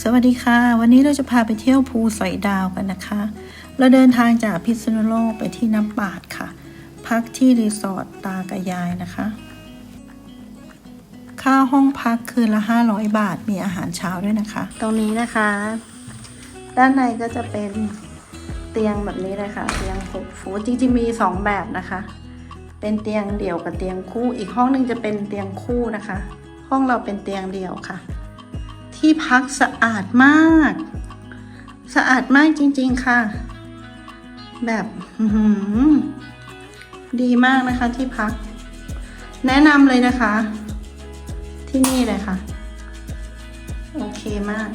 สวัสดีค่ะ วันนี้เราจะพาไปเที่ยวภูสอยดาวกันนะคะ เราเดินทางจากพิษณุโลกไปที่น้ำปาดค่ะ พักที่รีสอร์ทตากระยายนะคะ ค่าห้องพักคืนละ 500 บาทมีอาหารเช้าด้วยนะคะ ตรงนี้นะคะ ด้านในก็จะเป็นเตียงแบบนี้เลยค่ะเตียงฟุตจริงๆมี 2 แบบนะคะ เป็นเตียงเดี่ยวกับเตียงคู่ อีกห้องหนึงจะเป็นเตียงคู่นะคะ ห้องเราเป็นเตียงเดี่ยวค่ะ ที่พักสะอาดมาก สะอาดมากจริงๆค่ะ แบบดีมากนะคะที่พัก แนะนำเลยนะคะ ที่นี่เลยค่ะ โอเคมาก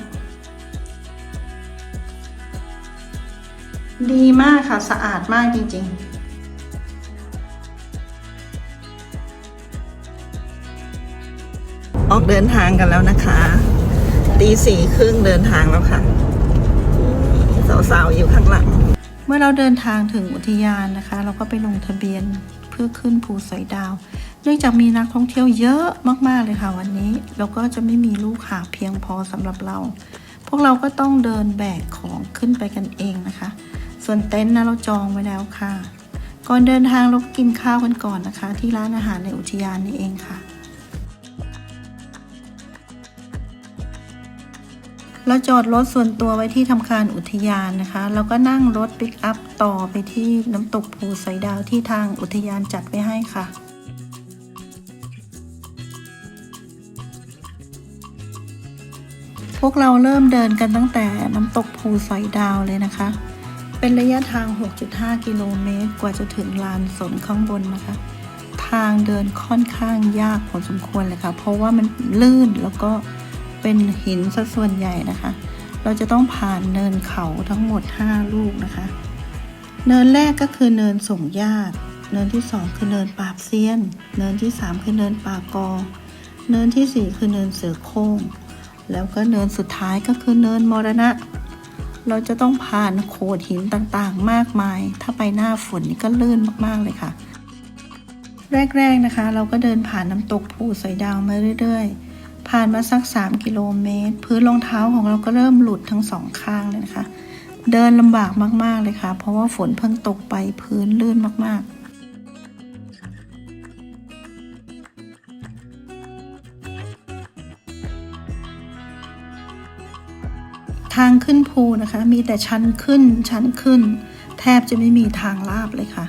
ดีมากค่ะ สะอาดมากจริง ๆออกเดินทางกันแล้วนะคะ ตีสี่ครึ่งเดินทางแล้วค่ะ สาวๆอยู่ข้างหลัง เมื่อเราเดินทางถึงอุทยานนะคะ เราก็ไปลงทะเบียนเพื่อขึ้นภูสอยดาว เนื่องจากมีนักท่องเที่ยวเยอะมากๆเลยค่ะวันนี้แล้วก็จะไม่มีลูกหาเพียงพอสำหรับเรา พวกเราก็ต้องเดินแบกของขึ้นไปกันเองนะคะ ส่วนเต็นท์นะเราจองไว้แล้วค่ะ ก่อนเดินทางเราก็กินข้าวกันก่อนนะคะ ที่ร้านอาหารในอุทยานนี่เองค่ะ เราจอดรถส่วนตัวไว้ที่ทำการอุทยานนะคะ แล้วก็นั่งรถปิกอัพต่อไปที่น้ำตกภูสอยดาวที่ทางอุทยานจัดไว้ให้ค่ะพวกเราเริ่มเดินกันตั้งแต่น้ำตกภูสอยดาวเลยนะคะ เป็นระยะทาง 6.5 กิโลเมตร กว่าจะถึงลานสนข้างบนนะคะ ทางเดินค่อนข้างยากพอสมควรเลยค่ะ เพราะว่ามันลื่นแล้วก็ เป็นหินซะส่วนใหญ่นะคะ เราจะต้องผ่านเนินเขาทั้งหมด 5 ลูกนะคะ เนินแรกก็คือเนินสงญาติ เนินที่ 2 คือเนินปราบเซียน เนินที่ 3 คือเนินป่ากอ เนินทีสี่ 4 คือเนินเสือโคร่งแล้วก็เนินสุดท้ายก็คือเนินมรณะ เราจะต้องผ่านโขดหินต่างๆ มากมาย ถ้าไปหน้าฝนนี่ก็ลื่นมากๆเลยค่ะ แรกๆนะคะ เราก็เดินผ่านน้ำตกภูสอยดาวมาเรื่อย ๆ ผ่านมาสัก 3 กิโลเมตร พื้นรองเท้าของเราก็เริ่มหลุดทั้งสองข้างเลยนะคะ เดินลำบากมาก ๆ เลยค่ะ เพราะว่าฝนเพิ่งตกไปพื้นลื่นมากๆทางขึ้นภูนะคะ มีแต่ชั้นขึ้นชั้นขึ้น แทบจะไม่มีทางลาบเลยค่ะ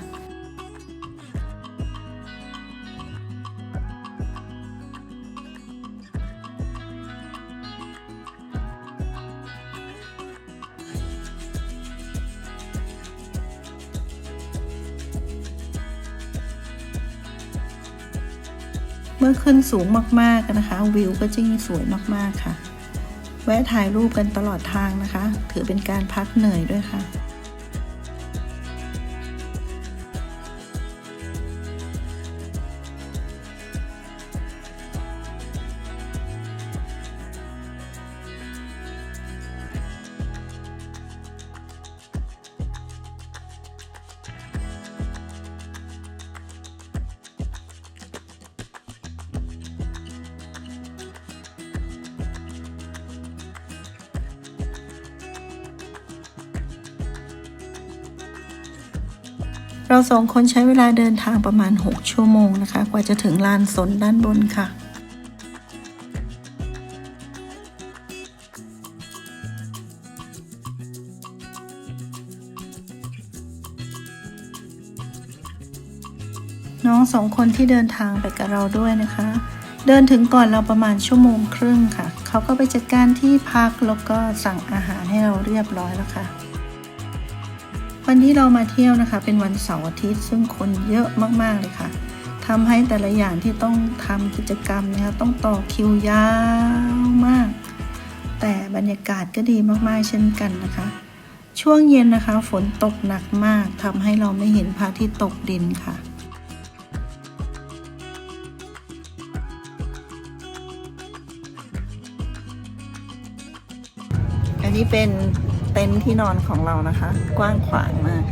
เมื่อขึ้นสูงมากๆนะคะ วิวก็จะยิ่งสวยมากๆค่ะ แวะถ่ายรูปกันตลอดทางนะคะ ถือเป็นการพักเหนื่อยด้วยค่ะ เราสองคนใช้เวลาเดินทางประมาณ 6 ชั่วโมงนะคะ กว่าจะถึงลานสนด้านบนค่ะ น้องสองคนที่เดินทางไปกับเราด้วยนะคะ เดินถึงก่อนเราประมาณชั่วโมงครึ่งค่ะ เขาก็ไปจัดการที่พักแล้วก็สั่งอาหารให้เราเรียบร้อยแล้วค่ะ วันที่เรามาเที่ยวนะคะ เป็นวันเสาร์อาทิตย์ซึ่งคนเยอะมากๆเลยค่ะทำให้แต่ละอย่างที่ต้องทำกิจกรรมนะคะต้องต่อคิวยาวมาก แต่บรรยากาศก็ดีมากๆเช่นกันนะคะ ช่วงเย็นนะคะ ฝนตกหนักมากทำให้เราไม่เห็นพระทิตย์ตกดินค่ะอันนี้เป็น เต็นท์ที่นอนของเรานะคะ กว้างขวางมาก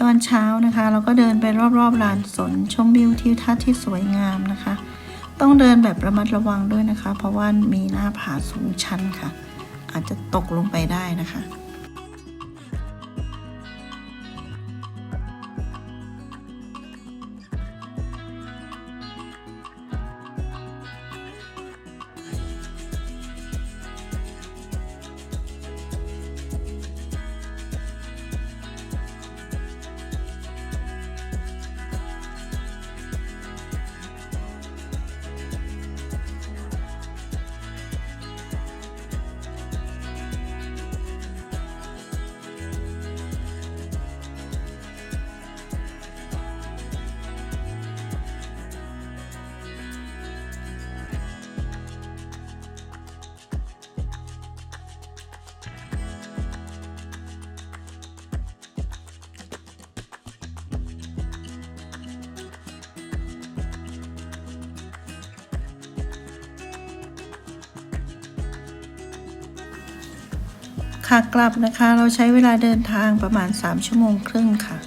ตอนเช้านะคะ เราก็เดินไปรอบๆลานสนชมวิวทิวทัศน์ที่สวยงามนะคะ ต้องเดินแบบระมัดระวังด้วยนะคะ เพราะว่ามีหน้าผาสูงชันค่ะ อาจจะตกลงไปได้นะคะ ขากลับนะคะ เราใช้เวลาเดินทางประมาณ 3 ชั่วโมงครึ่งค่ะ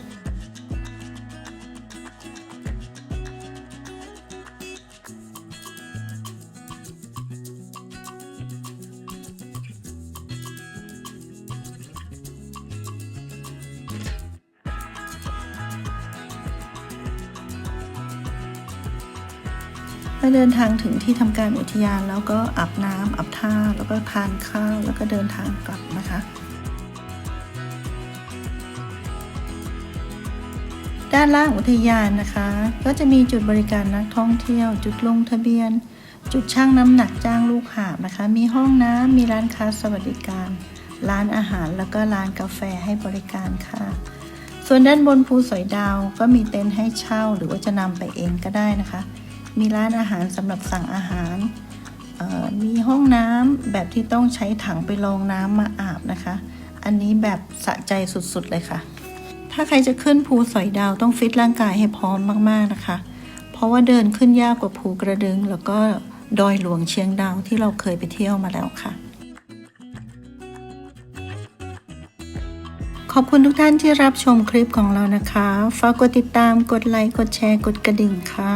อเดินทางถึงที่ทำการอุทยานแล้วก็อาบน้ำอาบท่าแล้วก็ทานข้าวแล้วก็เดินทางกลับนะคะ ด้านล่างอุทยานนะคะ ก็จะมีจุดบริการนักท่องเที่ยว จุดลงทะเบียน จุดชั่งน้ำหนักจ้างลูกหาบนะคะ มีห้องน้ำมีร้านค้าสวัสดิการ ร้านอาหารแล้วก็ร้านกาแฟให้บริการค่ะส่วนด้านบนภูสอยดาวก็มีเต็นท์ให้เช่าหรือว่าจะนำไปเองก็ได้นะคะ มีร้านอาหารสำหรับสั่งอาหาร มีห้องน้ำแบบที่ต้องใช้ถังไปรองน้ำมาอาบนะคะ อันนี้แบบสะใจสุดๆเลยค่ะ ถ้าใครจะขึ้นภูสอยดาวต้องฟิตร่างกายให้พร้อมมากๆนะคะ เพราะว่าเดินขึ้นยากกว่าภูกระดึง แล้วก็ดอยหลวงเชียงดาวที่เราเคยไปเที่ยวมาแล้วค่ะขอบคุณทุกท่านที่รับชมคลิปของเรานะคะ ฝากกดติดตาม กดไลค์ กดแชร์ กดกระดิ่งค่ะ